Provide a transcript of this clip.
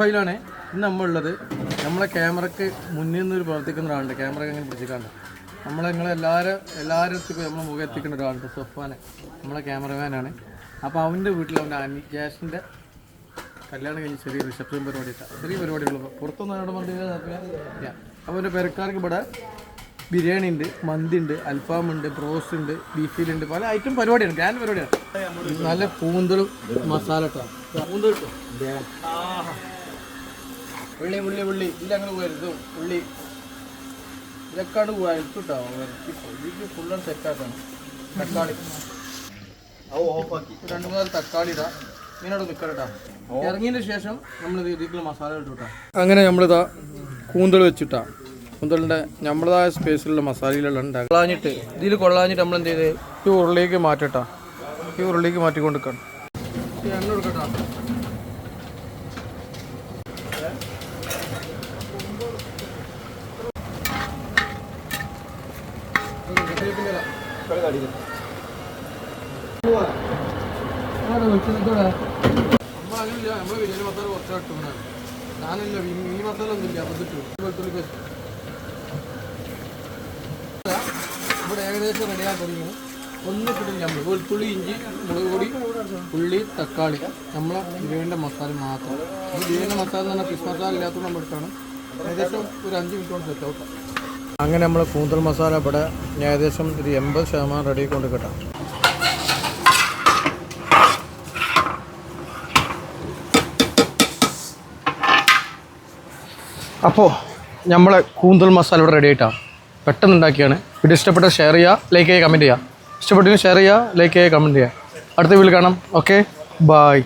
ഫയലാണ്. ഇന്ന് നമ്മളുള്ളത് നമ്മളെ ക്യാമറക്ക് മുന്നിൽ നിന്ന് ഒരു പ്രവർത്തിക്കുന്ന ഒരാളുണ്ട്. ക്യാമറ എങ്ങനെ പിടിച്ചിട്ടാണ് നമ്മളെ നിങ്ങളെ എല്ലാവരും എല്ലാവരും എത്തിക്കും നമ്മളെ മുഖം എത്തിക്കുന്ന ഒരാളുണ്ട് സൊഫാനെ. നമ്മളെ ക്യാമറമാനാണ് അപ്പോൾ അവന്റെ വീട്ടിൽ അവന്റെ അനി ജാഷിന്റെ കല്യാണം കഴിഞ്ഞ് ചെറിയ റിസപ്ഷൻ പരിപാടി ചെറിയ പരിപാടികൾ പുറത്തൊന്നും അവിടെ മന്തി അപ്പോൾ എന്റെ പെരക്കാർക്ക് ഇവിടെ ബിരിയാണി ഉണ്ട് മന്തി ഉണ്ട് അൽഫാം ഉണ്ട് ബ്രോസ്റ്റ് ഉണ്ട് ബീഫിലുണ്ട് പല ഐറ്റം പരിപാടിയാണ് ഗ്രാൻഡ് പരിപാടിയാണ്. നല്ല പൂന്തളും മസാല ഇട്ടാണ് പൂന്തളിട്ടോ ഉള്ളി ഉള്ളി ഉള്ളി ഇല്ല അങ്ങനെ വരുത്തും ഉള്ളി ഇതൊക്കെയാണ് വരത്തിട്ടോ ഉള്ളിക്ക് ഫുള്ളും സെറ്റാക്കണം തക്കാളി. രണ്ട് മൂന്നാൽ തക്കാളി ഇടാം. ഇങ്ങനോട് നിൽക്കട്ടാ ഇറങ്ങിയതിന് ശേഷം നമ്മൾ ഇതിൽ മസാല ഇട്ടുട്ടാ അങ്ങനെ നമ്മളിതാ കൂന്തൽ വെച്ചിട്ടാ. കൂന്തലിന്റെ നമ്മളതായ സ്പേസിലുള്ള മസാലയിലുള്ള ഉണ്ടാകും കൊള്ളാഞ്ഞിട്ട്. ഇതിൽ കൊള്ളാഞ്ഞിട്ട് നമ്മൾ എന്ത് ചെയ്ത്? ഈ ഉരുളിലേക്ക് മാറ്റട്ടാ. ഈ ഉരുളിലേക്ക് മാറ്റിക്കൊണ്ട് നിൽക്കണം എണ്ണ കൊടുക്കട്ടാ നമ്മളങ്ങനില്ല നമ്മളെ ബിരിയാണി മസാല കുറച്ച് കിട്ടുന്നതാണ് ഞാനില്ല ഈ മസാല ഒന്നും ഇല്ല അതിട്ടു വെളുത്തുള്ളി പേസ്റ്റ് ഇവിടെ ഏകദേശം റെഡിയാൻ തുടങ്ങി ഒന്ന് കിട്ടും നമ്മൾ വെളുത്തുള്ളി ഇഞ്ചി മുളക് പൊടി ഉള്ളി തക്കാളി നമ്മളെ ബിരിയാണിന്റെ മസാല മാത്രം ഈ ബിരിയാണി മസാല എന്ന് പറഞ്ഞാൽ ഫിഷ് മസാല ഇല്ലാത്തത് നമ്മൾ എടുത്താണ്. ഏകദേശം ഒരു അഞ്ച് മിനിറ്റ് കൊണ്ട് സെറ്റ് ഔട്ട് അങ്ങനെ നമ്മൾ കൂന്തൽ മസാല ഇവിടെ ഏകദേശം ഒരു എൺപത് ശതമാനം റെഡി കൊണ്ട് കിട്ടാം. അപ്പോൾ നമ്മളെ കൂന്തൽ മസാല ഇവിടെ റെഡി ആയിട്ടാണ് പെട്ടെന്ന് ഉണ്ടാക്കിയാണ്. വീഡിയോ ഇഷ്ടപ്പെട്ട ഷെയർ ചെയ്യുക ലൈക്ക് ചെയ്യുക കമന്റ് ചെയ്യുക ഇഷ്ടപ്പെട്ടെങ്കിൽ ഷെയർ ചെയ്യുക ലൈക്ക് ചെയ്യുക കമന്റ് ചെയ്യുക അടുത്ത വീട്ടിൽ കാണാം. Okay bye